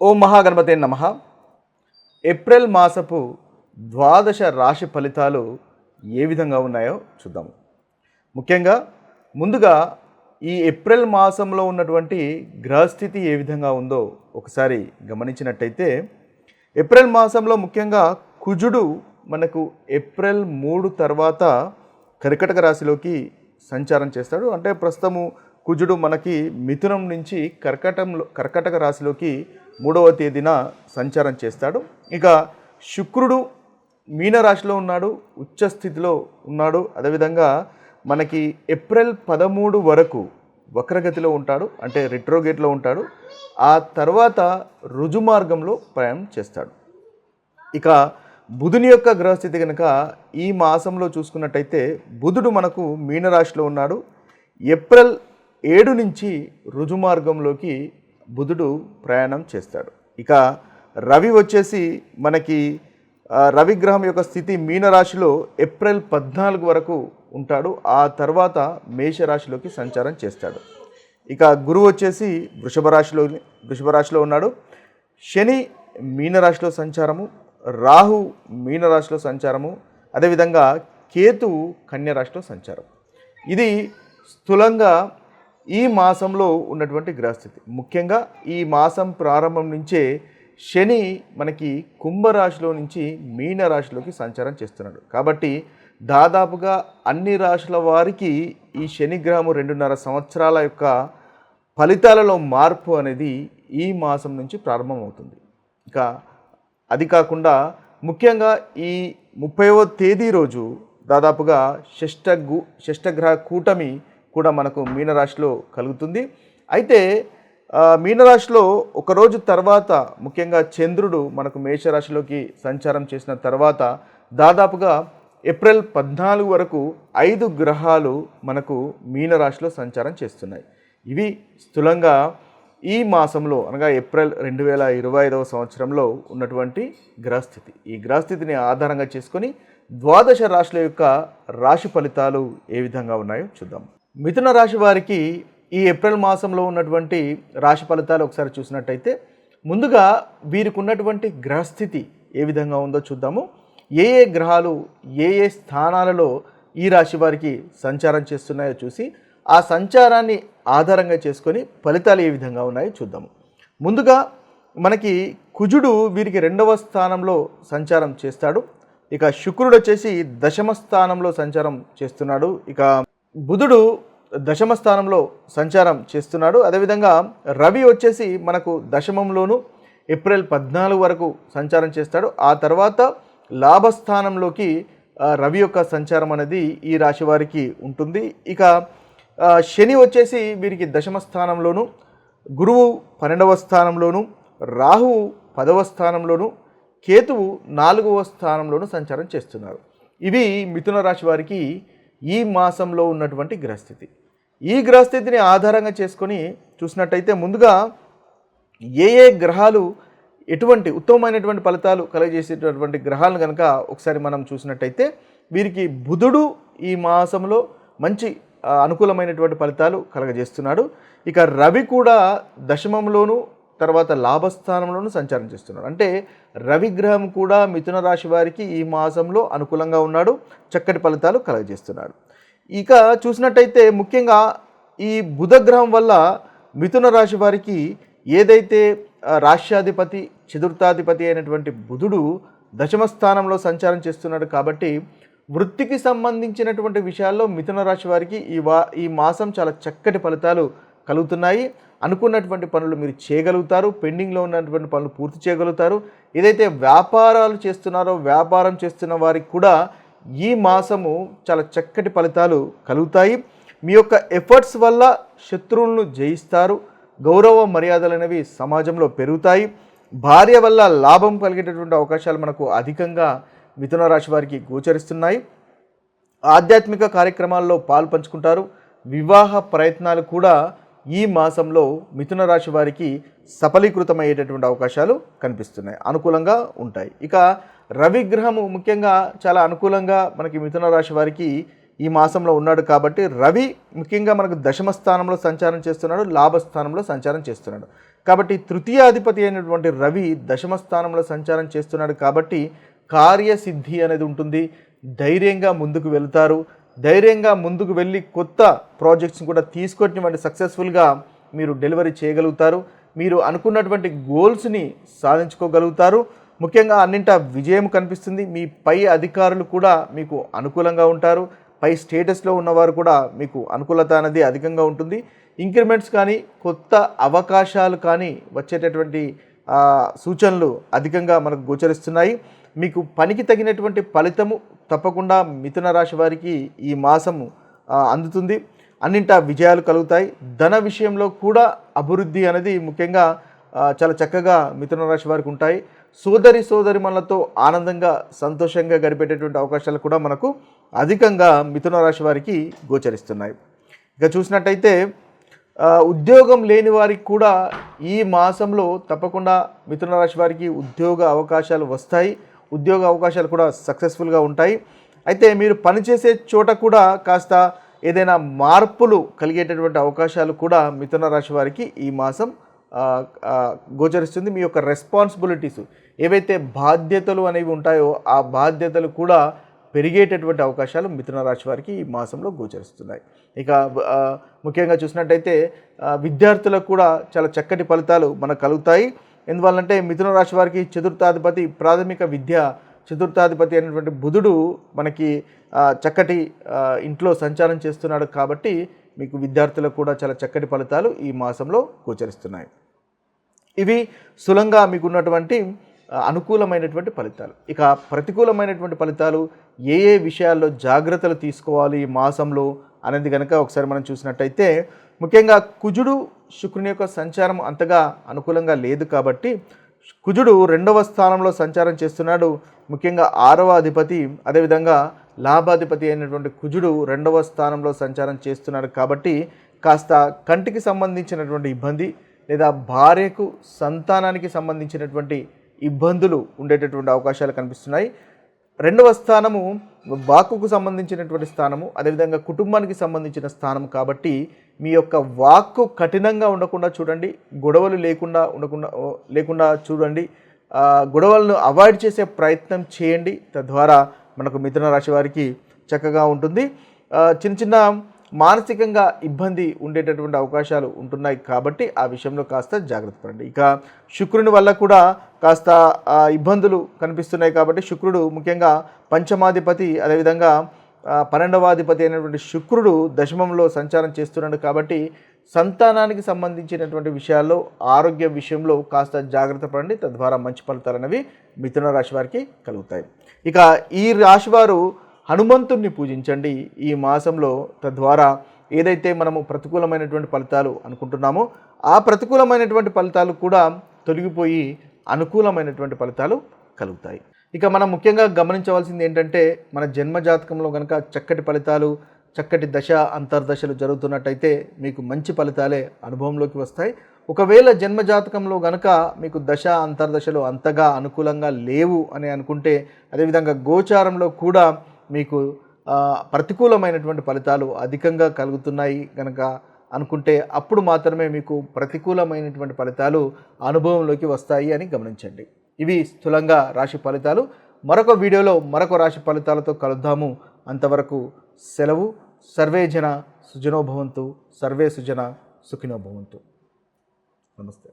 ఓం మహాగణపతే నమ. ఏప్రిల్ మాసపు ద్వాదశ రాశి ఫలితాలు ఏ విధంగా ఉన్నాయో చూద్దాము ముఖ్యంగా ముందుగా ఈ ఏప్రిల్ మాసంలో ఉన్నటువంటి గ్రహస్థితి ఏ విధంగా ఉందో ఒకసారి గమనించినట్టయితే ఏప్రిల్ మాసంలో ముఖ్యంగా కుజుడు మనకు ఏప్రిల్ మూడు తర్వాత కర్కటక రాశిలోకి సంచారం చేస్తాడు. అంటే ప్రస్తుతము కుజుడు మనకి మిథునం నుంచి కర్కటంలో కర్కటక రాశిలోకి మూడవ తేదీన సంచారం చేస్తాడు. ఇక శుక్రుడు మీనరాశిలో ఉన్నాడు ఉచ్చ స్థితిలో ఉన్నాడు. అదేవిధంగా మనకి ఏప్రిల్ పదమూడు వరకు వక్రగతిలో ఉంటాడు అంటే రిట్రోగేట్లో ఉంటాడు. ఆ తర్వాత రుజుమార్గంలో ప్రయాణం చేస్తాడు. ఇక బుధుని యొక్క గ్రహస్థితి కనుక ఈ మాసంలో చూసుకున్నట్టయితే బుధుడు మనకు మీనరాశిలో ఉన్నాడు. ఏప్రిల్ ఏడు నుంచి రుజుమార్గంలోకి బుధుడు ప్రయాణం చేస్తాడు. ఇక రవి వచ్చేసి మనకి రవిగ్రహం యొక్క స్థితి మీనరాశిలో ఏప్రిల్ పద్నాలుగు వరకు ఉంటాడు. ఆ తర్వాత మేషరాశిలోకి సంచారం చేస్తాడు. ఇక గురువు వచ్చేసి వృషభ రాశిలో వృషభ రాశిలో ఉన్నాడు. శని మీనరాశిలో సంచారము రాహు మీనరాశిలో సంచారము అదేవిధంగా కేతువు కన్యరాశిలో సంచారం. ఇది స్థూలంగా ఈ మాసంలో ఉన్నటువంటి గ్రహస్థితి. ముఖ్యంగా ఈ మాసం ప్రారంభం నుంచే శని మనకి కుంభరాశిలో నుంచి మీన రాశిలోకి సంచారం చేస్తున్నాడు. కాబట్టి దాదాపుగా అన్ని రాశుల వారికి ఈ శనిగ్రహము రెండున్నర సంవత్సరాల యొక్క ఫలితాలలో మార్పు అనేది ఈ మాసం నుంచి ప్రారంభమవుతుంది. ఇక అది కాకుండా ముఖ్యంగా ఈ ముప్పైవ తేదీ రోజు దాదాపుగా షష్ఠ గు షష్ఠగ్రహ కూటమి కూడా మనకు మీనరాశిలో కలుగుతుంది. అయితే మీనరాశిలో ఒకరోజు తర్వాత ముఖ్యంగా చంద్రుడు మనకు మేషరాశిలోకి సంచారం చేసిన తర్వాత దాదాపుగా ఏప్రిల్ పద్నాలుగు వరకు ఐదు గ్రహాలు మనకు మీనరాశిలో సంచారం చేస్తున్నాయి. ఇవి స్థూలంగా ఈ మాసంలో అనగా ఏప్రిల్ రెండు వేల ఇరవై ఐదవ సంవత్సరంలో ఉన్నటువంటి గ్రహస్థితి. ఈ గ్రహస్థితిని ఆధారంగా చేసుకొని ద్వాదశ రాశుల యొక్క రాశి ఫలితాలు ఏ విధంగా ఉన్నాయో చూద్దాం. మిథున రాశి వారికి ఈ ఏప్రిల్ మాసంలో ఉన్నటువంటి రాశి ఫలితాలు ఒకసారి చూసినట్టయితే ముందుగా వీరికి ఉన్నటువంటి గ్రహస్థితి ఏ విధంగా ఉందో చూద్దాము. ఏ ఏ గ్రహాలు ఏ ఏ స్థానాలలో ఈ రాశి వారికి సంచారం చేస్తున్నాయో చూసి ఆ సంచారాన్ని ఆధారంగా చేసుకొని ఫలితాలు ఏ విధంగా ఉన్నాయో చూద్దాము. ముందుగా మనకి కుజుడు వీరికి రెండవ స్థానంలో సంచారం చేస్తాడు. ఇక శుక్రుడు వచ్చేసి దశమ స్థానంలో సంచారం చేస్తున్నాడు. ఇక బుధుడు దశమ స్థానంలో సంచారం చేస్తున్నాడు. అదేవిధంగా రవి వచ్చేసి మనకు దశమంలోను ఏప్రిల్ పద్నాలుగు వరకు సంచారం చేస్తాడు. ఆ తర్వాత లాభస్థానంలోకి రవి యొక్క సంచారం అనేది ఈ రాశి వారికి ఉంటుంది. ఇక శని వచ్చేసి వీరికి దశమ స్థానంలోను గురువు పన్నెండవ స్థానంలోను రాహువు పదవ స్థానంలోను కేతువు నాలుగవ స్థానంలోను సంచారం చేస్తున్నారు. ఇవి మిథున రాశి వారికి ఈ మాసంలో ఉన్నటువంటి గ్రహస్థితి. ఈ గ్రహస్థితిని ఆధారంగా చేసుకొని చూసినట్టయితే ముందుగా ఏ ఏ గ్రహాలు ఎటువంటి ఉత్తమమైనటువంటి ఫలితాలు కలగజేసేటటువంటి గ్రహాలను కనుక ఒకసారి మనం చూసినట్టయితే వీరికి బుధుడు ఈ మాసంలో మంచి అనుకూలమైనటువంటి ఫలితాలు కలగజేస్తున్నాడు. ఇక రవి కూడా దశమంలోనూ తర్వాత లాభస్థానంలోనూ సంచారం చేస్తున్నాడు. అంటే రవి గ్రహం కూడా మిథున రాశి వారికి ఈ మాసంలో అనుకూలంగా ఉన్నాడు చక్కటి ఫలితాలు కలగజేస్తున్నాడు. ఇక చూసినట్టయితే ముఖ్యంగా ఈ బుధ గ్రహం వల్ల మిథున రాశి వారికి ఏదైతే రాష్ట్రాధిపతి చతుర్థాధిపతి అయినటువంటి బుధుడు దశమ స్థానంలో సంచారం చేస్తున్నాడు కాబట్టి వృత్తికి సంబంధించినటువంటి విషయాల్లో మిథున రాశి వారికి ఈ వా ఈ మాసం చాలా చక్కటి ఫలితాలు కలుగుతున్నాయి. అనుకున్నటువంటి పనులు మీరు చేయగలుగుతారు పెండింగ్లో ఉన్నటువంటి పనులు పూర్తి చేయగలుగుతారు. ఏదైతే వ్యాపారాలు చేస్తున్నారో వ్యాపారం చేస్తున్న వారికి కూడా ఈ మాసము చాలా చక్కటి ఫలితాలు కలుగుతాయి. మీ యొక్క ఎఫర్ట్స్ వల్ల శత్రువులను జయిస్తారు గౌరవ మర్యాదలు అనేవి సమాజంలో పెరుగుతాయి. భార్య వల్ల లాభం కలిగేటటువంటి అవకాశాలు మనకు అధికంగా మిథున రాశి వారికి గోచరిస్తున్నాయి. ఆధ్యాత్మిక కార్యక్రమాల్లో పాలు పంచుకుంటారు. వివాహ ప్రయత్నాలు కూడా ఈ మాసంలో మిథున రాశి వారికి సఫలీకృతమయ్యేటటువంటి అవకాశాలు కనిపిస్తున్నాయి. అనుకూలంగా ఉంటాయి. ఇక రవి గ్రహము ముఖ్యంగా చాలా అనుకూలంగా మనకి మిథున రాశి వారికి ఈ మాసంలో ఉన్నాడు కాబట్టి రవి ముఖ్యంగా మనకు దశమ స్థానంలో సంచారం చేస్తున్నాడు లాభస్థానంలో సంచారం చేస్తున్నాడు. కాబట్టి తృతీయాధిపతి అయినటువంటి రవి దశమ స్థానంలో సంచారం చేస్తున్నాడు కాబట్టి కార్యసిద్ధి అనేది ఉంటుంది. ధైర్యంగా ముందుకు వెళ్తారు. ధైర్యంగా ముందుకు వెళ్ళి కొత్త ప్రాజెక్ట్స్ని కూడా తీసుకొచ్చినటువంటి సక్సెస్ఫుల్గా మీరు డెలివరీ చేయగలుగుతారు. మీరు అనుకున్నటువంటి గోల్స్ని సాధించుకోగలుగుతారు. ముఖ్యంగా అన్నింట విజయం కనిపిస్తుంది. మీ పై అధికారులు కూడా మీకు అనుకూలంగా ఉంటారు. పై స్టేటస్లో ఉన్నవారు కూడా మీకు అనుకూలత అనేది అధికంగా ఉంటుంది. ఇంక్రిమెంట్స్ కానీ కొత్త అవకాశాలు కానీ వచ్చేటటువంటి సూచనలు అధికంగా మనకు గోచరిస్తున్నాయి. మీకు పనికి తగినటువంటి ఫలితము తప్పకుండా మిథున రాశి వారికి ఈ మాసము అందుతుంది. అన్నింటా విజయాలు కలుగుతాయి. ధన విషయంలో కూడా అభివృద్ధి అనేది ముఖ్యంగా చాలా చక్కగా మిథున రాశి వారికి ఉంటాయి. సోదరి సోదరిమణులతో ఆనందంగా సంతోషంగా గడిపేటటువంటి అవకాశాలు కూడా మనకు అధికంగా మిథున రాశి వారికి గోచరిస్తున్నాయి. ఇక చూసినట్టయితే ఉద్యోగం లేని వారికి కూడా ఈ మాసంలో తప్పకుండా మిథున రాశి వారికి ఉద్యోగ అవకాశాలు వస్తాయి. ఉద్యోగ అవకాశాలు కూడా సక్సెస్ఫుల్గా ఉంటాయి. అయితే మీరు పనిచేసే చోట కూడా కాస్త ఏదైనా మార్పులు కలిగేటటువంటి అవకాశాలు కూడా మిథున రాశి వారికి ఈ మాసం గోచరిస్తుంది. మీ యొక్క రెస్పాన్సిబిలిటీస్ ఏవైతే బాధ్యతలు అనేవి ఉంటాయో ఆ బాధ్యతలు కూడా పెరిగేటటువంటి అవకాశాలు మిథున రాశి వారికి ఈ మాసంలో గోచరిస్తున్నాయి. ఇక ముఖ్యంగా చూసినట్టయితే విద్యార్థులకు కూడా చాలా చక్కటి ఫలితాలు మనకు కలుగుతాయి. ఎందువల్లంటే మిథున రాశి వారికి చతుర్థాధిపతి ప్రాథమిక విద్య చతుర్థాధిపతి అయినటువంటి బుధుడు మనకి చక్కటి ఇంట్లో సంచారం చేస్తున్నాడు కాబట్టి మీకు విద్యార్థులకు కూడా చాలా చక్కటి ఫలితాలు ఈ మాసంలో గోచరిస్తున్నాయి. ఇవి సులంగా మీకున్నటువంటి అనుకూలమైనటువంటి ఫలితాలు. ఇక ప్రతికూలమైనటువంటి ఫలితాలు ఏ ఏ విషయాల్లో జాగ్రత్తలు తీసుకోవాలి ఈ మాసంలో? అనేది కనుక ఒకసారి మనం చూసినట్టయితే ముఖ్యంగా కుజుడు శుక్రుని యొక్క సంచారం అంతగా అనుకూలంగా లేదు కాబట్టి కుజుడు రెండవ స్థానంలో సంచారం చేస్తున్నాడు. ముఖ్యంగా ఆరవ అధిపతి అదేవిధంగా లాభాధిపతి అయినటువంటి కుజుడు రెండవ స్థానంలో సంచారం చేస్తున్నాడు కాబట్టి కాస్త కంటికి సంబంధించినటువంటి ఇబ్బంది లేదా భార్యకు సంతానానికి సంబంధించినటువంటి ఇబ్బందులు ఉండేటటువంటి అవకాశాలు కనిపిస్తున్నాయి. రెండవ స్థానము వాక్కుకు సంబంధించినటువంటి స్థానము అదేవిధంగా కుటుంబానికి సంబంధించిన స్థానం కాబట్టి మీ యొక్క వాక్కు కఠినంగా ఉండకుండా చూడండి గొడవలు లేకుండా ఉండకుండా లేకుండా చూడండి గొడవలను అవాయిడ్ చేసే ప్రయత్నం చేయండి. తద్వారా మనకు మిథున రాశి వారికి చక్కగా ఉంటుంది. చిన్న చిన్న మానసికంగా ఇబ్బంది ఉండేటటువంటి అవకాశాలు ఉంటున్నాయి కాబట్టి ఆ విషయంలో కాస్త జాగ్రత్త పడండి. ఇక శుక్రుని వల్ల కూడా కాస్త ఇబ్బందులు కనిపిస్తున్నాయి కాబట్టి శుక్రుడు ముఖ్యంగా పంచమాధిపతి అదేవిధంగా పన్నెండవాధిపతి అయినటువంటి శుక్రుడు దశమంలో సంచారం చేస్తున్నాడు కాబట్టి సంతానానికి సంబంధించినటువంటి విషయాల్లో ఆరోగ్య విషయంలో కాస్త జాగ్రత్త పడండి. తద్వారా మంచి ఫలితాలు అనేవి మిథున రాశి వారికి కలుగుతాయి. ఇక ఈ రాశివారు హనుమంతుణ్ణి పూజించండి ఈ మాసంలో. తద్వారా ఏదైతే మనము ప్రతికూలమైనటువంటి ఫలితాలు అనుకుంటున్నామో ఆ ప్రతికూలమైనటువంటి ఫలితాలు కూడా తొలగిపోయి అనుకూలమైనటువంటి ఫలితాలు కలుగుతాయి. ఇక మనం ముఖ్యంగా గమనించవలసింది ఏంటంటే మన జన్మ జాతకంలో కనుక చక్కటి ఫలితాలు చక్కటి దశ అంతర్దశలు జరుగుతున్నట్టయితే మీకు మంచి ఫలితాలే అనుభవంలోకి వస్తాయి. ఒకవేళ జన్మ జాతకంలో గనక మీకు దశ అంతర్దశలు అంతగా అనుకూలంగా లేవు అని అనుకుంటే అదేవిధంగా గోచారంలో కూడా మీకు ప్రతికూలమైనటువంటి ఫలితాలు అధికంగా కలుగుతున్నాయి కనుక అనుకుంటే అప్పుడు మాత్రమే మీకు ప్రతికూలమైనటువంటి ఫలితాలు అనుభవంలోకి వస్తాయి అని గమనించండి. ఇవి స్థూలంగా రాశి ఫలితాలు. మరొక వీడియోలో మరొక రాశి ఫలితాలతో కలుద్దాము. అంతవరకు సెలవు. సర్వే జన సుజనోభవంతు. సర్వే సుజన సుఖినోభవంతు. నమస్తే.